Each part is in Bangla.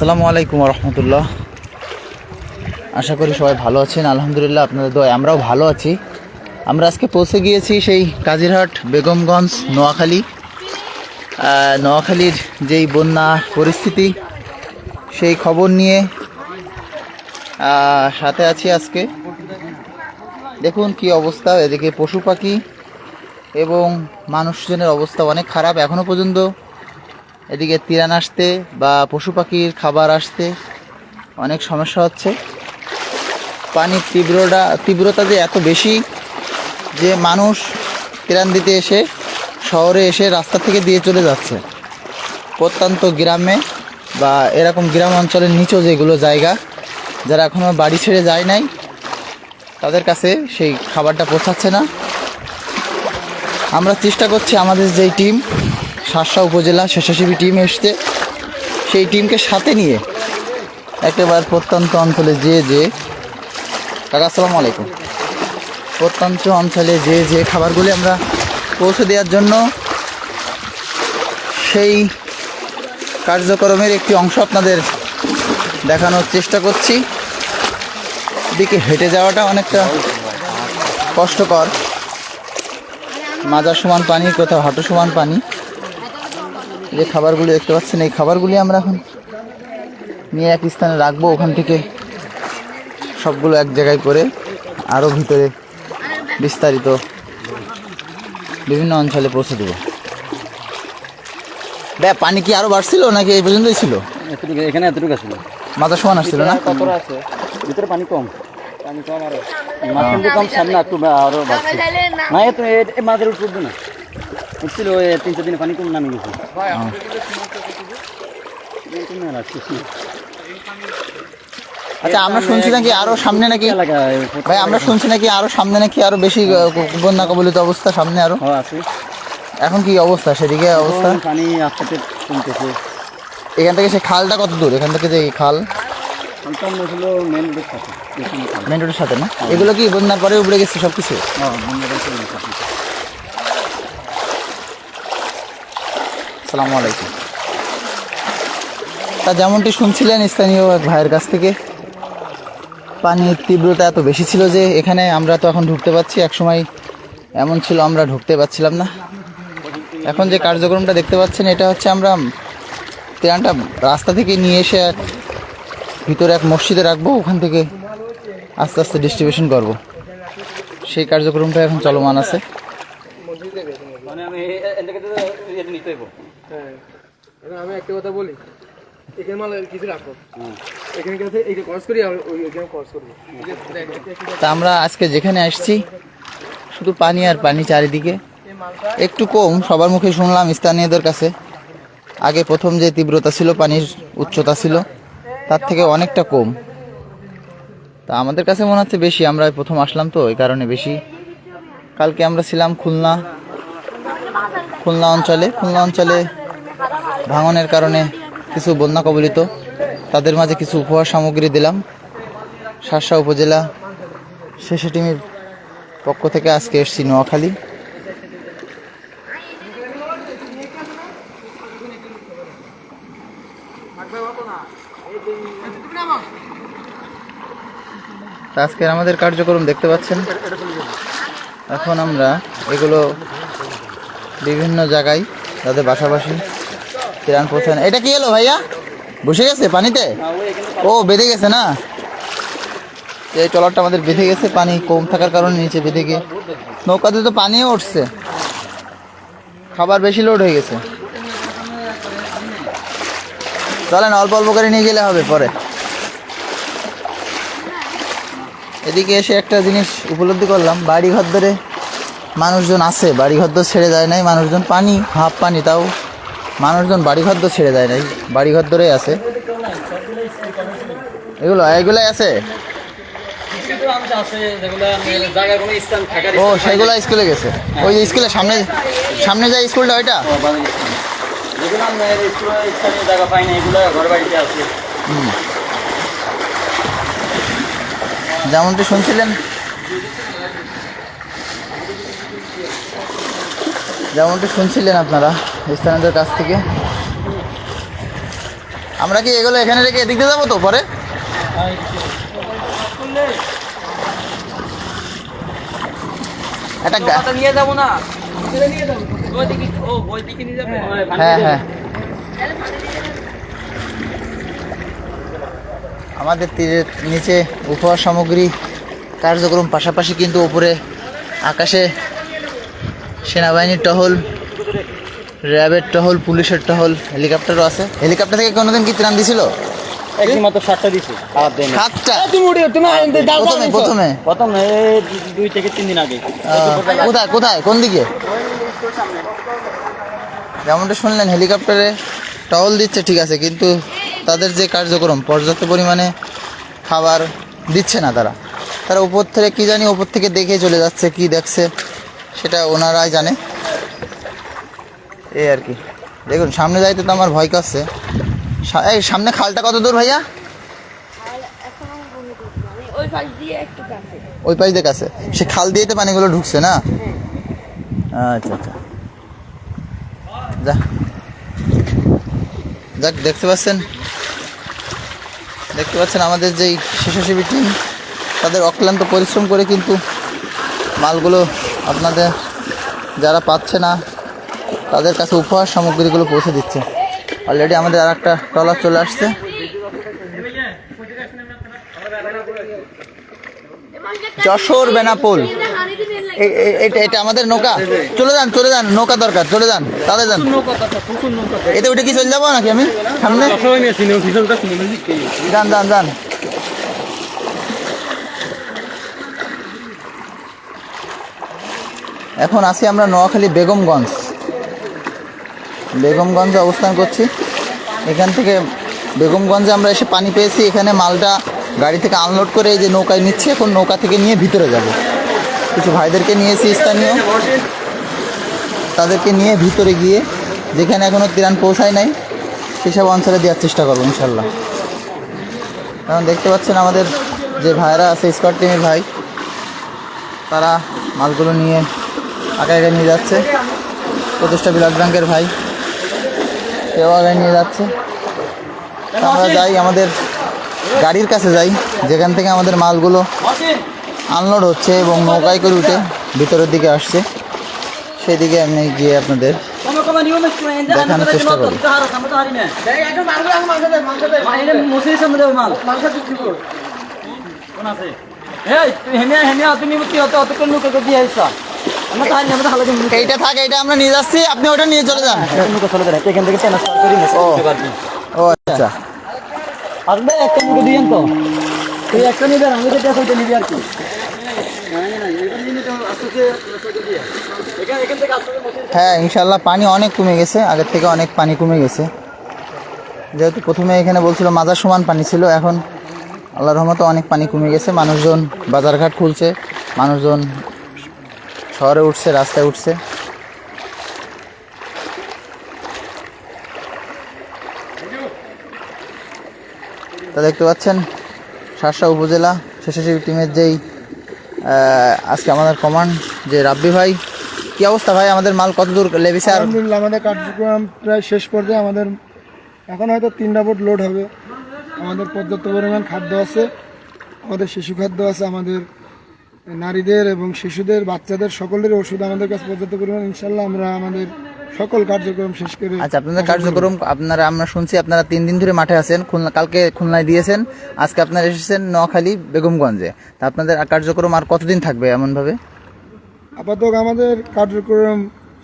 আসসালামু আলাইকুম রহমতুল্লাহ। আশা করি সবাই ভালো আছেন, আলহামদুলিল্লাহ আপনাদের দোয়া আমরাও ভালো আছি। আমরা আজকে পৌঁছে গিয়েছি সেই কাজিরহাট, বেগমগঞ্জ, নোয়াখালী। নোয়াখালীর যেই বন্যা পরিস্থিতি, সেই খবর নিয়ে সাথে আছি আজকে। দেখুন কি অবস্থা, এদিকে পশু পাখি এবং মানুষজনের অবস্থা অনেক খারাপ। এখনও পর্যন্ত এদিকে তিরান আসতে বা পশু পাখির খাবার আসতে অনেক সমস্যা হচ্ছে। পানির তীব্রতা তীব্রতা যে এত বেশি যে মানুষ তিরান দিতে এসে শহরে এসে রাস্তা থেকে দিয়ে চলে যাচ্ছে। প্রত্যন্ত গ্রামে বা এরকম গ্রাম অঞ্চলের নিচু যেগুলো জায়গা, যারা এখনও বাড়ি ছেড়ে যায় নাই, তাদের কাছে সেই খাবারটা পৌঁছাচ্ছে না। আমরা চেষ্টা করছি আমাদের যেই টিম শাসা উপজেলা স্বেচ্ছাসেবী টিম এসছে। সেই টিমকে সাথে নিয়ে একেবারে প্রত্যন্ত অঞ্চলে যে যে কাকা, আসসালামু আলাইকুম। প্রত্যন্ত অঞ্চলে যে যে খাবারগুলি আমরা পৌঁছে দেওয়ার জন্য সেই কার্যক্রমের একটি অংশ আপনাদের দেখানোর চেষ্টা করছি। দিকে হেঁটে যাওয়াটা অনেকটা কষ্টকর। মাজার সমান পানি, কোথাও হাঁটু সমান পানি। যে খাবারগুলি দেখতে পাচ্ছেন এই খাবারগুলি আমরা এখন নিয়ে এক স্থানে রাখব। ওখান থেকে সবগুলো এক জায়গায় করে আরও ভিতরে বিস্তারিত বিভিন্ন অঞ্চলে পৌঁছে দেবো। দেখ পানি কি আরও বাড়ছিল নাকি এই পর্যন্তই ছিল? এখানে এতটুকু আসলে মাথা সমান আসছিল না? কতটা আছে? ভিতরে পানি কম। পানি কম আরও। কম সামনে একটু আরও বাড়ছে। না। এত এ- উপর উঠবে না। উঠছিল ওই তিন চার দিন পানি কম নামে গেছে। লাগছে। আচ্ছা আমরা শুনছি নাকি আরও সামনে নাকি ভাই আমরা শুনছি নাকি আরও সামনে নাকি আরও বেশি বন্যা কবলিত অবস্থা সামনে আরও হ্যাঁ, আছে। এখন কি অবস্থা? সেদিকে অবস্থা? এখন পানি আস্তে আস্তে কমতেছে। এখান থেকে সে খালটা কত দূর? এখান থেকে যে খাল? মেন রোডের সাথে। খাল। মেন রোডের সাথে না? এগুলো কি বন্যার পরে উপরে গেছে সব কিছু হ্যাঁ বন্ধ রয়েছে মেন সাথে। সালামু আলাইকুম। তা যেমনটি শুনছিলেন স্থানীয় এক ভাইয়ের কাছ থেকে, পানির তীব্রতা এত বেশি ছিল যে এখানে আমরা তো এখন ঢুকতে পারছি এক সময় এমন ছিল আমরা ঢুকতে পারছিলাম না। এখন যে কার্যক্রমটা দেখতে পাচ্ছেন, এটা হচ্ছে আমরা ট্রেনটা রাস্তা থেকে নিয়ে এসে এক ভিতরে এক মসজিদে রাখব, ওখান থেকে আস্তে আস্তে ডিস্ট্রিবিউশন করব। সেই কার্যক্রমটা এখন চলমান আছে। মানে আমি হ্যাঁ। আমি একটা কথা বলি। এখানে মাল কিছু রাখো। এখানে গেছে এইটা খরচ করি আর ওই এখানে করব দেখ, তা আমরা আজকে যেখানে আসছি শুধু পানি আর পানি চারিদিকে। একটু কম সবার মুখে শুনলাম স্থানীয়দের কাছে। আগে প্রথম যে তীব্রতা ছিল পানির উচ্চতা ছিল তার থেকে অনেকটা কম। তা আমাদের কাছে মনে হচ্ছে বেশি আমরা প্রথম আসলাম তো এই কারণে বেশি। কালকে আমরা ছিলাম খুলনা। খুলনা অঞ্চলে খুলনা অঞ্চলে ভাঙনের কারণে কিছু বন্যা কবলিত। তাদের মাঝে কিছু উপহার সামগ্রী দিলাম। শাসা উপজেলা শেষে টিমের পক্ষ থেকে আজকে এসছি নোয়াখালী। আজকের আমাদের কার্যক্রম দেখতে পাচ্ছেন। এখন আমরা এগুলো বিভিন্ন জায়গায় তাদের বাসাবাসি। ত্রাণ পৌঁছান এটা কি এলো ভাইয়া? বসে গেছে পানিতে? ও, বেঁধে গেছে না? এই ট্রলারটা আমাদের বেঁধে গেছে, পানি কম থাকার কারণে নিচে বেঁধে গিয়ে। নৌকাতে তো পানিও উঠছে। খাবার বেশি লোড হয়ে গেছে। চলেন, অল্প অল্প করে নিয়ে গেলে হবে পরে। এদিকে এসে একটা জিনিস উপলব্ধি করলাম। বাড়ি ঘর ধরে মানুষজন আছে বাড়ি ঘর ছেড়ে যায় নাই। মানুষজন পানি হাফ পানি, তাও মানুষজন বাড়ি ঘর তো ছেড়ে যায় নাই বাড়ি ঘর ধরেই আছে। এগুলো, এগুলাই আছে? ও, সেগুলো স্কুলে গেছে। ওই যে স্কুলের সামনে সামনে যায় স্কুলটা, ওইটা? যেমনটি শুনছিলেন যেমনটি শুনছিলেন আপনারা। স্থানীয়দের কাছ থেকে। আমরা কি এগুলো এখানে রেখে এদিক দিয়ে যাব তো পরে? একটা গা- নিয়ে যাব না। নিয়ে যাবে। হ্যাঁ হ্যাঁ। আমাদের তীরের নিচে উপহার সামগ্রী কার্যক্রম পাশাপাশি কিন্তু উপরে আকাশে সেনাবাহিনীর টহল র্যাবের টহল পুলিশের টহল হেলিকপ্টারও আছে। হেলিকপ্টার থেকে কোনোদিন কি ত্রাণ দিছিল? একদিন সাতটা দিছে। খাবার দেয় সাতটা? তুমি উঠে তুমি প্রথমে প্রথমে। প্রথম দুই থেকে তিন দিন আগে। কোথায় কোথায় কোন দিকে? যেমনটা শুনলেন হেলিকপ্টারে টহল দিচ্ছে ঠিক আছে কিন্তু তাদের যে কার্যক্রম পর্যাপ্ত পরিমাণে খাবার দিচ্ছে না তারা। তারা উপর থেকে কি জানি উপর থেকে দেখে চলে যাচ্ছে কি দেখছে সেটা ওনারাই জানে। এই আর কি। দেখুন সামনে যাইতে তো আমার ভয় করছে। এই সামনে খালটা কত দূর ভাইয়া? ওই পাশ দিয়ে কাছে। ওই পাশ দিয়ে কাছে। সে খাল দিয়ে তো পানিগুলো ঢুকছে না? আচ্ছা আচ্ছা। যা। যাক দেখতে পাচ্ছেন? দেখতে পাচ্ছেন আমাদের যেই স্বেচ্ছাসেবী টিম তাদের অক্লান্ত পরিশ্রম করে কিন্তু মালগুলো আপনাদের যারা পাচ্ছে না তাদের কাছে উপহার সামগ্রীগুলো পৌঁছে দিচ্ছে। অলরেডি আমাদের আর একটা ট্রলার চলে আসছে। যশোর বেনাপোল। এটা এটা আমাদের নৌকা। চলে যান চলে যান নৌকা দরকার চলে যান তাদের যান। এতে উঠে কি চলে যাব নাকি আমি? সামনে? যান যান যান। এখন আছি আমরা নোয়াখালী বেগমগঞ্জ। বেগমগঞ্জে অবস্থান করছি। এখান থেকে বেগমগঞ্জে আমরা এসে পানি পেয়েছি। এখানে মালটা গাড়ি থেকে আনলোড করে এই যে নৌকায় নিচ্ছে, এখন নৌকা থেকে নিয়ে ভিতরে যাব। কিছু ভাইদেরকে নিয়েছি স্থানীয়। তাদেরকে নিয়ে ভিতরে গিয়ে, যেখানে এখনও ত্রাণ পৌঁছায় নাই, সেসব অঞ্চলে দেওয়ার চেষ্টা করব, ইনশাল্লাহ। কারণ দেখতে পাচ্ছেন আমাদের যে ভাইরা আছে স্কট টিমের ভাই, তারা মালগুলো নিয়ে আগে আগে নিয়ে যাচ্ছে। প্রতিষ্ঠা ব্লাড ব্যাংকের ভাই। আগে নিয়ে যাচ্ছে। আমরা যাই আমাদের গাড়ির কাছে যাই। যেখান থেকে আমাদের মালগুলো আনলোড হচ্ছে এবং নৌকায় করে উঠে ভিতরের দিকে আসছে। সেদিকে আমি গিয়ে আপনাদের দেখানোর চেষ্টা করি। এইটা থাকে এটা আমরা নিয়ে যাচ্ছি আপনি ওটা নিয়ে চলে যান। এখান থেকে ও। ও আচ্ছা। আসবে একটা মুখে দিয়েন তো। তুই একটা নিবে আমি যেটা ওইটা নিবি আর কি। হ্যাঁ ইনশাল্লাহ পানি অনেক কমে গেছে আগের থেকে অনেক পানি কমে গেছে। যেহেতু প্রথমে এখানে বলছিল মাজার সমান পানি ছিল এখন আল্লাহ রহমতে অনেক পানি কমে গেছে। মানুষজন বাজারঘাট খুলছে মানুষজন শহরে উঠছে, রাস্তায় উঠছে। তা দেখতে পাচ্ছেন শার্শা উপজেলা, স্বেচ্ছাসেবী টিমের যেই আজকে আমাদের কমান্ড, যে রাব্বি ভাই। কি অবস্থা ভাই? আমাদের মাল কত দূর লেবিছে আলহামদুলিল্লাহ, আমাদের কার্যক্রম প্রায় শেষ পর্যায়ে, আমাদের এখন হয়তো তিনটা বোট লোড হবে। আমাদের পর্যাপ্ত পরিমাণ খাদ্য আছে, আমাদের শিশু খাদ্য আছে, আমাদের নারীদের এবং শিশুদের বাচ্চাদের সকলের ওষুধ আমাদের কাছে পর্যাপ্ত পরিমাণ। ইনশাল্লাহ আমরা আমাদের সকল কার্যক্রম শেষ করে আচ্ছা আপনাদের কার্যক্রম আপনারা আমরা শুনছি আপনারা তিন দিন ধরে মাঠে আছেন খুলনা কালকে খুলনায় দিয়েছেন আজকে আপনারা এসেছেন নোয়াখালী বেগমগঞ্জে। তা আপনাদের কার্যক্রম আর কতদিন থাকবে এমনভাবে? আপাতত আমাদের কার্যক্রম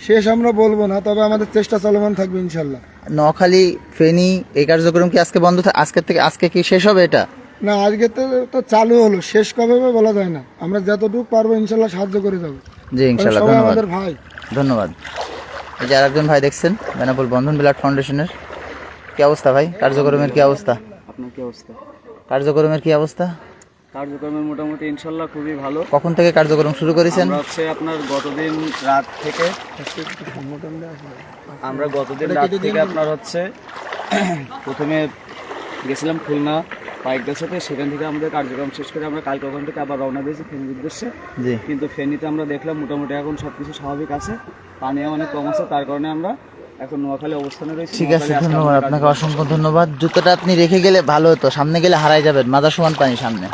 শেষ আমরা বলব না তবে আমাদের চেষ্টা চলমান থাকবে ইনশাল্লাহ নোয়াখালী ফেনী এই কার্যক্রম কি আজকে বন্ধ আজকে থেকে আজকে কি শেষ হবে এটা? না আজকে তো তো চালু হলো শেষ কবে হবে বলা যায় না। আমরা যতটুকু পারব ইনশাল্লাহ সাহায্য করে যাব। জি ইনশাল্লাহ সবাই ধন্যবাদ। আমাদের ভাই। ধন্যবাদ। এই যে আরেকজন ভাই দেখছেন বেনাপুল বন্ধন ব্লাড ফাউন্ডেশনের। কি অবস্থা ভাই? কার্যক্রমের কি অবস্থা? আপনার কি অবস্থা? কার্যক্রমের কি অবস্থা? কার্যক্রমের মোটামুটি ইনশাল্লাহ খুবই ভালো। কখন থেকে কার্যক্রম শুরু করেছেন? আমরা হচ্ছে আপনার গতদিন রাত থেকে আমরা গতদিন রাত থেকে আপনার হচ্ছে প্রথমে গেছিলাম খুলনা বাইক গাছাতে সেখান থেকে আমাদের কার্যক্রম শেষ করে আমরা কালকে ওখান থেকে আবার রওনা দিয়েছি ফেনীর উদ্দেশ্যে। কিন্তু ফেনীতে আমরা দেখলাম মোটামুটি এখন সব কিছু স্বাভাবিক আছে পানি অনেক কম আছে তার কারণে আমরা এখন নোয়াখালী অবস্থানে রয়েছে। ঠিক আছে ধন্যবাদ আপনাকে অসংখ্য ধন্যবাদ। জুতোটা আপনি রেখে গেলে ভালো হতো সামনে গেলে হারাই যাবেন মাথা সমান পানি সামনে।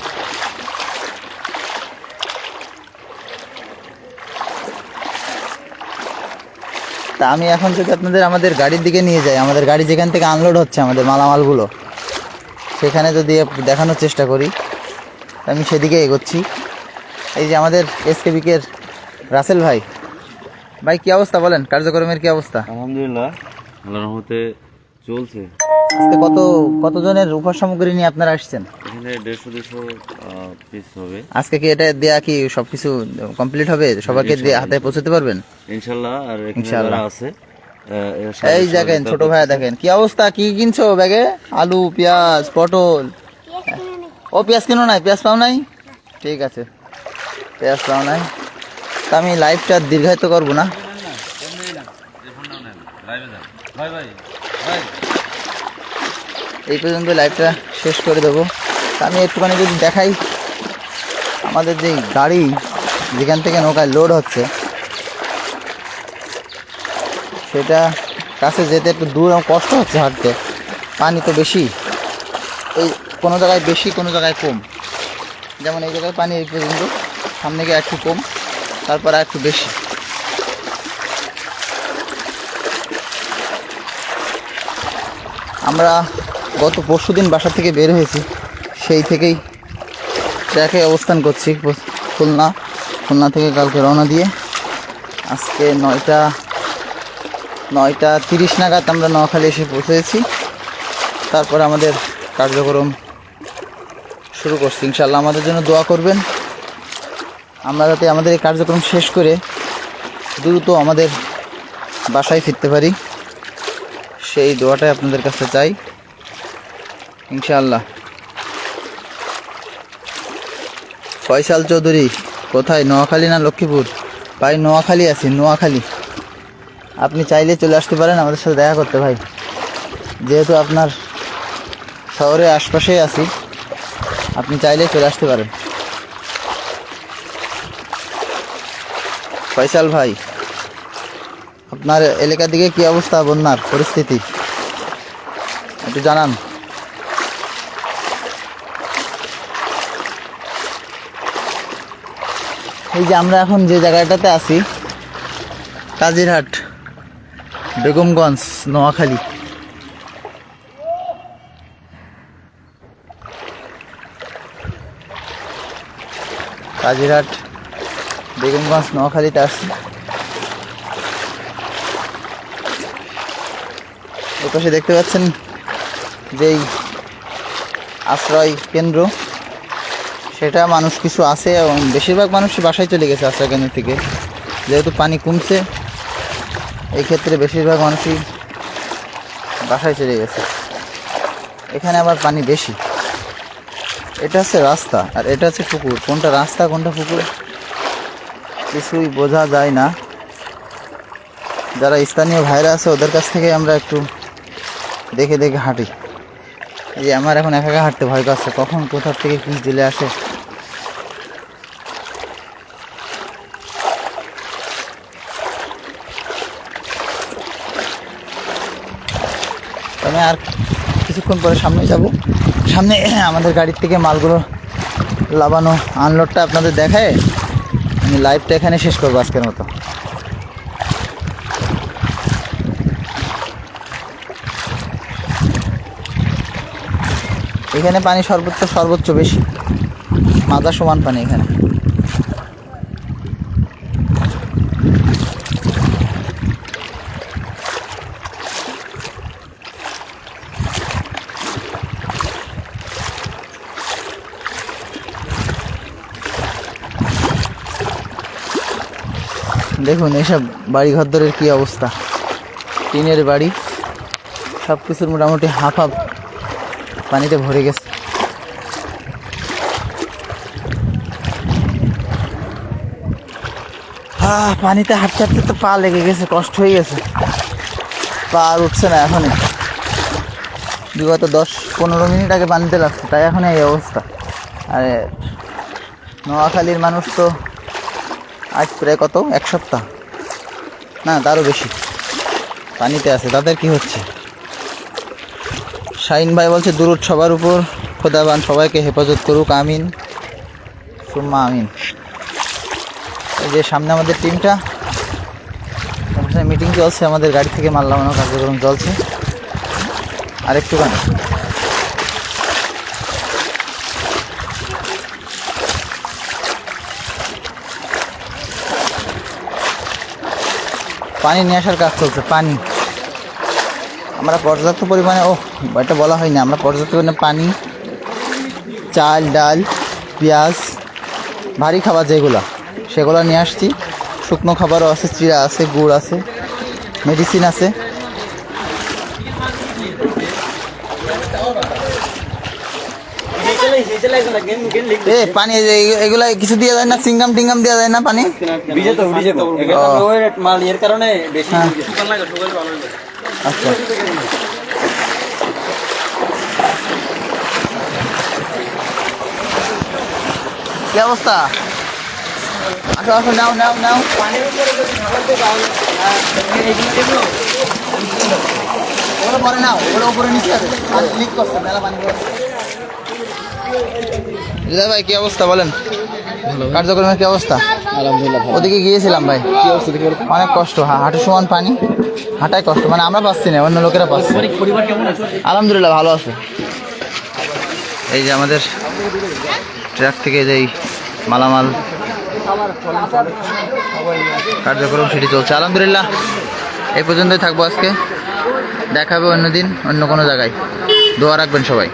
তা আমি এখন যদি আপনাদের আমাদের গাড়ির দিকে নিয়ে যাই আমাদের গাড়ি যেখান থেকে আনলোড হচ্ছে আমাদের মালামালগুলো সেখানে যদি দেখানোর চেষ্টা করি আমি সেদিকে এগোচ্ছি। এই যে আমাদের এসকেবিকের রাসেল ভাই ভাই কি অবস্থা বলেন? কার্যক্রমের কি অবস্থা? আলহামদুলিল্লাহ আল্লাহর রহমতে চলছে। আজকে কত কতজনের উপহার সামগ্রী নিয়ে আপনারা আসছেন? এখানে দেড়শো দুশো পিস হবে। আজকে কি এটা দেয়া কি সবকিছু কমপ্লিট হবে? সবাইকে দিয়ে হাতে পৌঁছতে পারবেন? ইনশাল্লাহ আর যারা আছে এই দেখেন ছোট ভাইয়া দেখেন কি অবস্থা? কি কিনছো ব্যাগে? আলু পেঁয়াজ পটল? ও পেঁয়াজ কিনো নাই? পেঁয়াজ পাও নাই? ঠিক আছে। পেঁয়াজ পাও নাই। তা আমি লাইভটা দীর্ঘায়িত করব না। এই পর্যন্ত লাইভটা শেষ করে দেবো। আমি একটুখানি যদি দেখাই আমাদের যে গাড়ি যেখান থেকে নৌকায় লোড হচ্ছে সেটা কাছে যেতে একটু দূর কষ্ট হচ্ছে হাঁটতে। পানি তো বেশি। এই কোনো জায়গায় বেশি, কোনো জায়গায় কম। যেমন এই জায়গায় পানি এই পর্যন্ত। সামনে গিয়ে একটু কম, তারপর একটু বেশি। আমরা গত পরশু দিন বাসা থেকে বের হয়েছি। সেই থেকেই ট্র্যাকে অবস্থান করছি, খুলনা। খুলনা থেকে কালকে রওনা দিয়ে। আজকে নয়টা নয়টা তিরিশ নাগাদ আমরা নোয়াখালী এসে পৌঁছেছি। তারপর আমাদের কার্যক্রম শুরু করছি ইনশাল্লাহ আমাদের জন্য দোয়া করবেন। আমরা যাতে আমাদের এই কার্যক্রম শেষ করে দ্রুত আমাদের বাসায় ফিরতে পারি, সেই দোয়াটাই আপনাদের কাছে চাই, ইনশাআল্লাহ। ফয়সাল চৌধুরী, কোথায়? নোয়াখালী না লক্ষ্মীপুর? ভাই, নোয়াখালী আছি, নোয়াখালী। আপনি চাইলে চলে আসতে পারেন, আমাদের সাথে দেখা করতে ভাই। যেহেতু আপনার শহরের আশপাশেই আছি, আপনি চাইলে চলে আসতে পারেন। ফয়সাল ভাই, আপনার এলাকার দিকে কি অবস্থা, বন্যার পরিস্থিতি? একটু জানান। এই যে আমরা এখন যে জায়গাটাতে আছি, কাজিরহাট। বেগমগঞ্জ, নোয়াখালী। কাজিরহাট, বেগমগঞ্জ, নোয়াখালীতে আসছি। এপাশে দেখতে পাচ্ছেন যেই আশ্রয় কেন্দ্র, সেটা মানুষ কিছু আছে এবং বেশিরভাগ মানুষই বাসায় চলে গেছে আশ্রয় কেন্দ্র থেকে। যেহেতু পানি কমছে এই ক্ষেত্রে বেশিরভাগ মানুষই বাসায় চলে গেছে। এখানে আবার পানি বেশি। এটা হচ্ছে রাস্তা আর এটা হচ্ছে পুকুর। কোনটা রাস্তা, কোনটা পুকুর? কিছুই বোঝা যায় না। যারা স্থানীয় ভাইরা আছে, ওদের কাছ থেকে আমরা একটু দেখে দেখে হাঁটি। এই যে আমার এখন একা একা হাঁটতে ভয় করছে কখন কোথা থেকে কি চলে আসে? আমি আর কিছুক্ষণ পরে সামনে যাব। সামনে আমাদের গাড়ির থেকে মালগুলো লাবানো আনলোডটা আপনাদের দেখায়। আমি লাইভটা এখানে শেষ করব আজকের মতো। এখানে পানি সর্বোচ্চ সর্বোচ্চ বেশি। মাজা সমান পানি এখানে। দেখুন, এসব বাড়ি ঘরদরের কি অবস্থা? টিনের বাড়ি সব কিছুর মোটামুটি হাফ হাফ পানিতে ভরে গেছে। পানিতে হাঁটতে হাঁটতে তো পা লেগে গেছে, কষ্ট হয়ে গেছে। পা আর উঠছে না এখনই। বিগত দশ পনেরো মিনিট আগে পানিতে লাগছে, তাই এখন এই অবস্থা। আরে, নোয়াখালীর মানুষ তো আজ প্রায় কত? এক সপ্তাহ। না, তারও বেশি। পানিতে আছে। তাদের কি হচ্ছে? শাহিন ভাই বলছে দূরত সবার উপর। খোদাবান সবাইকে হেফাজত করুক। আমিন। সুম্মা আমিন। এই যে সামনে আমাদের টিমটা। মিটিং চলছে। আমাদের গাড়ি থেকে মাল কার্যক্রম চলছে। আরেকটুখানি। পানি নিয়ে আসার কাজ চলছে, পানি। আমরা পর্যাপ্ত পরিমাণে ও এটা বলা হয়নি, আমরা পর্যাপ্ত পরিমাণে পানি, চাল, ডাল, পেঁয়াজ, ভারী খাবার যেগুলো, সেগুলো নিয়ে আসছি। শুকনো খাবারও আছে চিড়া আছে, গুড় আছে মেডিসিন আছে। এ পানি এই এগুলা কিছু দিয়ে যায় না সিঙ্গাম টিঙ্গাম যায় না পানি? ভিজে তো ভিজে তো। এখানে ওই মাল এর কারণে বেশি হ্যাঁ। শুকান লাগে শুকান ভালো লাগে। আচ্ছা। কি অবস্থা? আসো আসো নাও নাও নাও। ওগুলো পরে নাও ওগুলো উপরে নিচে আছে পানি লিক করছে মেলা পানি হৃদয় ভাই কি অবস্থা বলেন? কার্যক্রমের কি অবস্থা? আলহামদুলিল্লাহ ওদিকে গিয়েছিলাম ভাই। কি অবস্থা অনেক কষ্ট হ্যাঁ হাঁটু সমান পানি হাঁটাই কষ্ট মানে আমরা পাচ্ছি না অন্য লোকেরা পাচ্ছে। আলহামদুলিল্লাহ ভালো আছে। এই যে আমাদের ট্রাক থেকে যে মালামাল কার্যক্রম সেটি চলছে। আলহামদুলিল্লাহ এই পর্যন্তই থাকব আজকে। দেখাবে অন্য দিন অন্য কোনো জায়গায়। দোয়া রাখবেন সবাই।